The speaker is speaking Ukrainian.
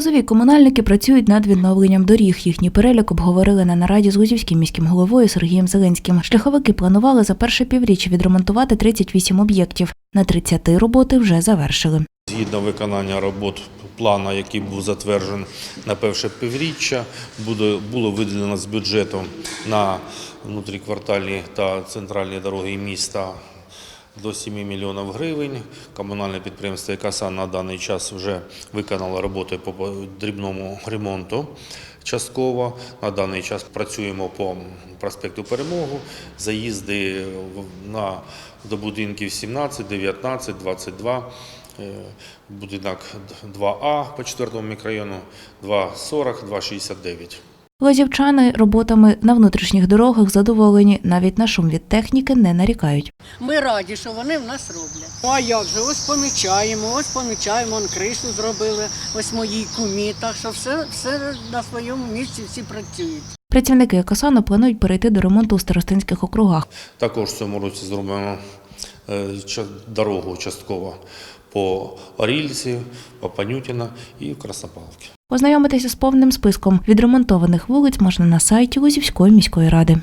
Лозові комунальники працюють над відновленням доріг. Їхній перелік обговорили на нараді з Лозівським міським головою Сергієм Зеленським. Шляховики планували за перше півріччя відремонтувати 38 об'єктів. На 30 роботи вже завершили. Згідно виконання робот плану, який був затверджений на перше півріччя, було виділено з бюджету на внутріквартальні та центральні дороги міста до 7 мільйонів гривень. Комунальне підприємство «Екасан» на даний час вже виконало роботи по дрібному ремонту. Частково на даний час працюємо по проспекту Перемогу. Заїзди на до будинків 17, 19, 22. Е, Будинок 2А по 4 мікрорайону 240, 269. Лозівчани роботами на внутрішніх дорогах задоволені. Навіть на шум від техніки не нарікають. Ми раді, що вони в нас роблять. Ну а як же? Ось помічаємо, ось помічаємо, он кришу зробили, ось моїй кумі. Так що все, все на своєму місці всі працюють. Працівники Екосану планують перейти до ремонту у старостинських округах. Також в цьому році зробимо е, дорогу частково по Орільці, по Панютіна і в Краснопавловці. Ознайомитися з повним списком відремонтованих вулиць можна на сайті Лозівської міської ради.